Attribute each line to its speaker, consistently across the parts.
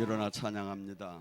Speaker 1: 일어나 찬양합니다.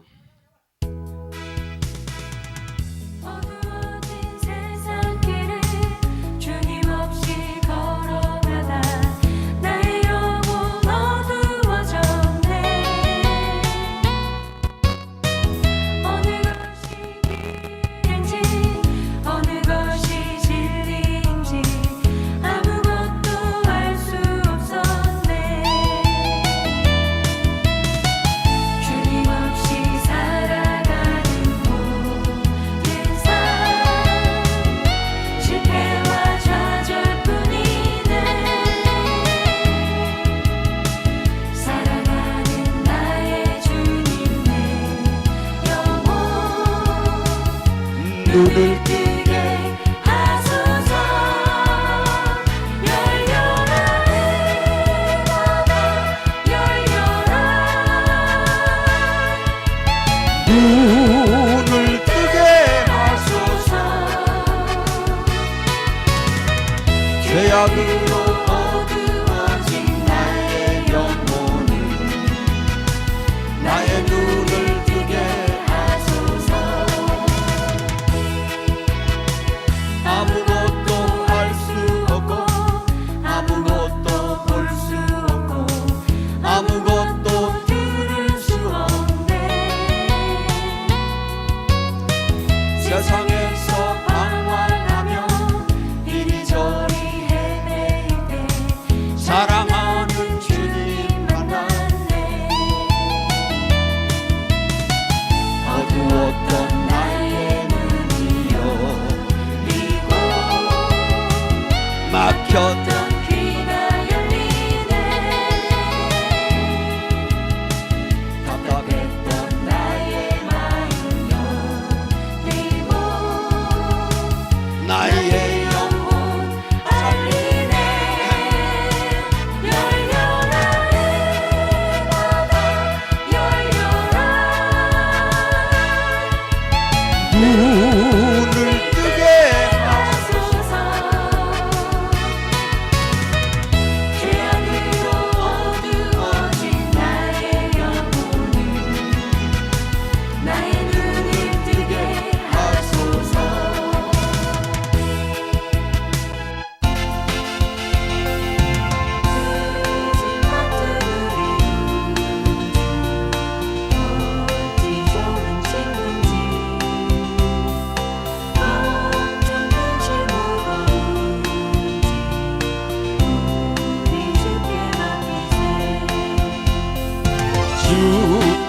Speaker 2: 주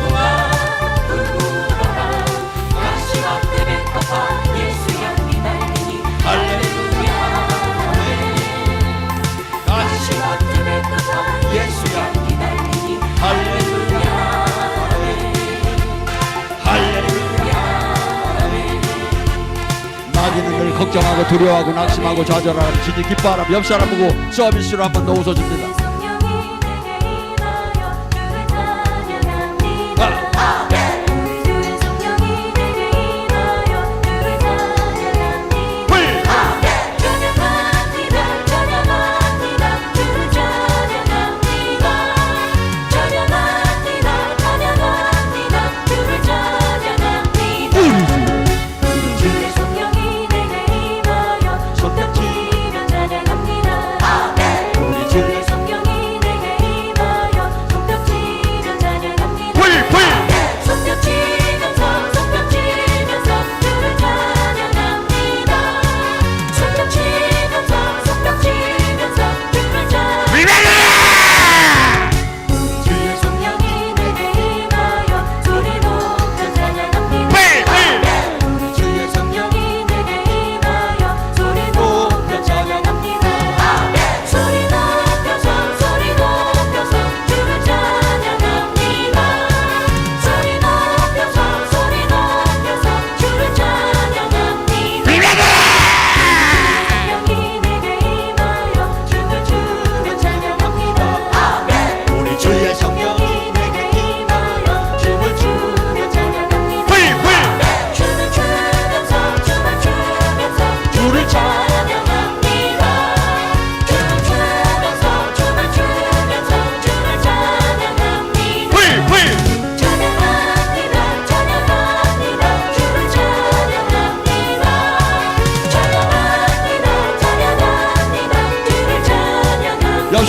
Speaker 1: 걱정하고
Speaker 2: 두려워하고 낙심하고 좌절하는 진이 기뻐하라 옆 사람 보고 서비스로 한번 더 웃어줍니다.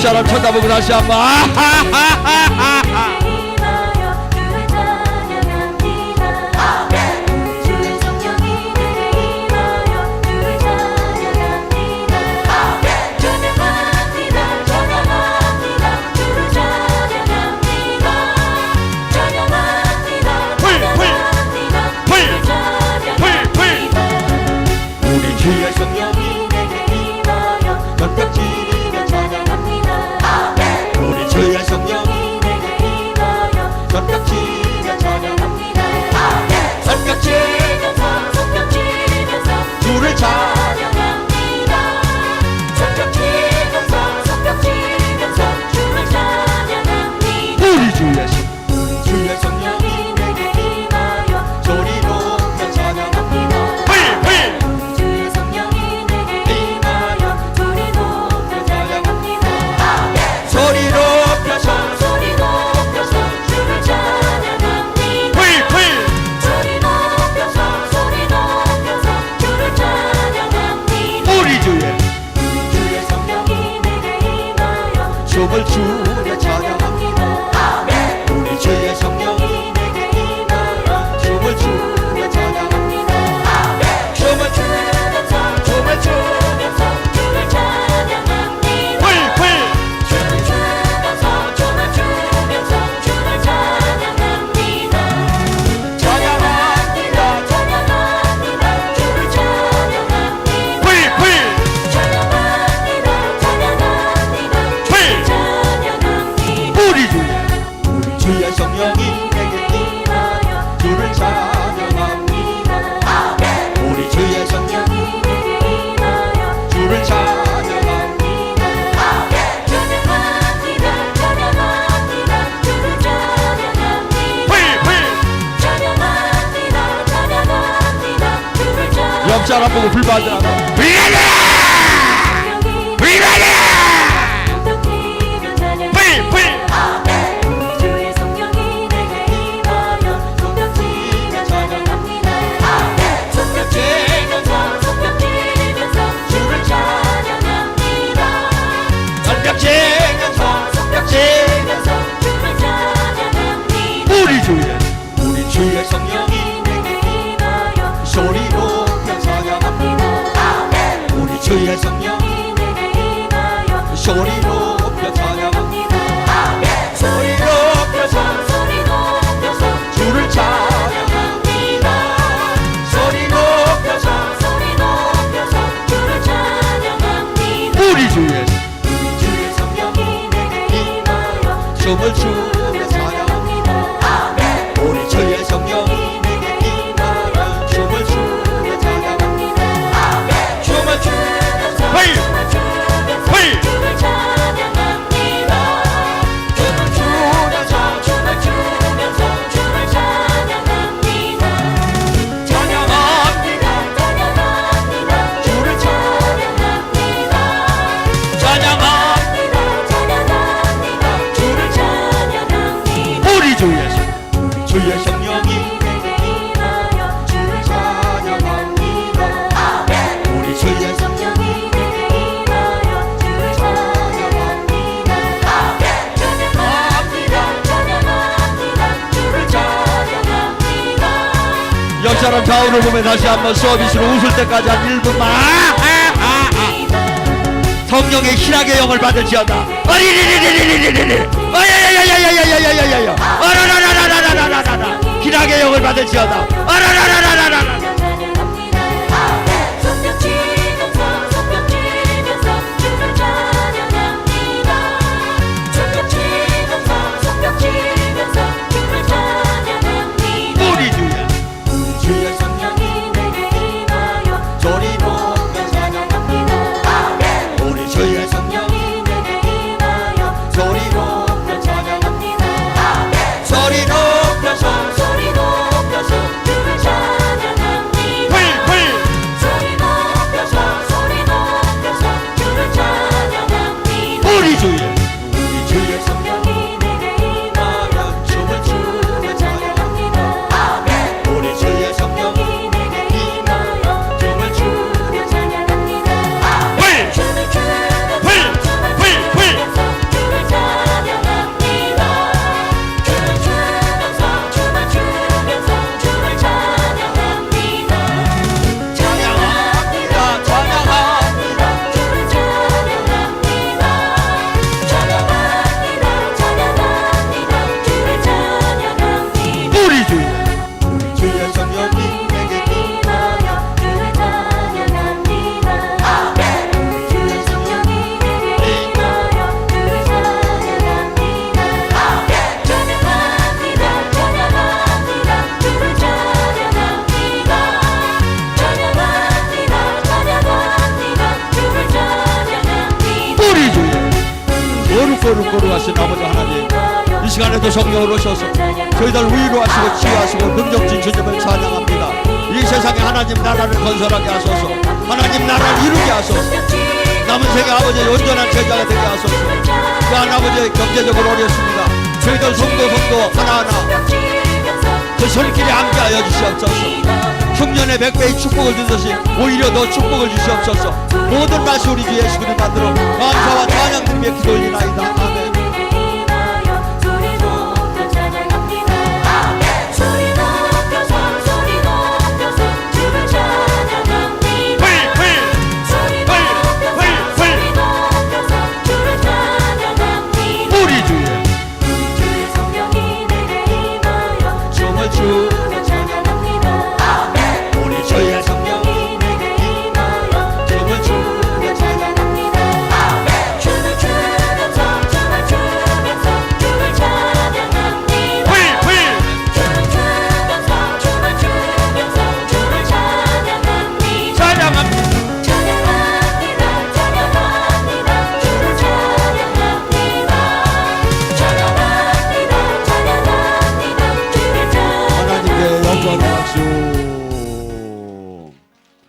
Speaker 2: 사람 쳐다보고 다시 한번 아하하하! 축복을
Speaker 1: 주려
Speaker 2: 소리로
Speaker 1: 찬양합니다.
Speaker 2: 소리
Speaker 1: 높여서 소리 높여서
Speaker 2: 주를
Speaker 1: 찬양합니다. 소리 높여서 소리 높여서 주를 찬양합니다.
Speaker 2: 우리 주의
Speaker 1: 주의 성령이 내게 임하여
Speaker 2: 춤을 추 옆 사람 좌우를 보면 다시 한번 서비스로 웃을 때까지 한 1분만 성령의 희락의 영을 받을지어다 어리리리리리리리리 어야야야야야야야야야야 어라라라라라라라라라 희락의 영을 받을지어다 어라라라라라라 거룩 거룩 거룩하신 아버지 하나님 이 시간에도 성령으로 오셔서 저희들 위로하시고 치유하시고 능력진 주님을 찬양합니다. 이 세상에 하나님 나라를 건설하게 하소서. 하나님 나라를 이루게 하소서. 남은 세계 아버지 온전한 제자가 되게 하소서. 또한 아버지 경제적으로 어렵습니다. 저희들 성도 성도 하나하나 그 손길에 함께하여 주시옵소서 흉년의 백배의 축복을 주듯이 오히려 더 축복을 주시옵소서. 모든 말씀 우리 주 예수 그리스도 만들어 감사와 찬양 드리며 기도이나이다. 아멘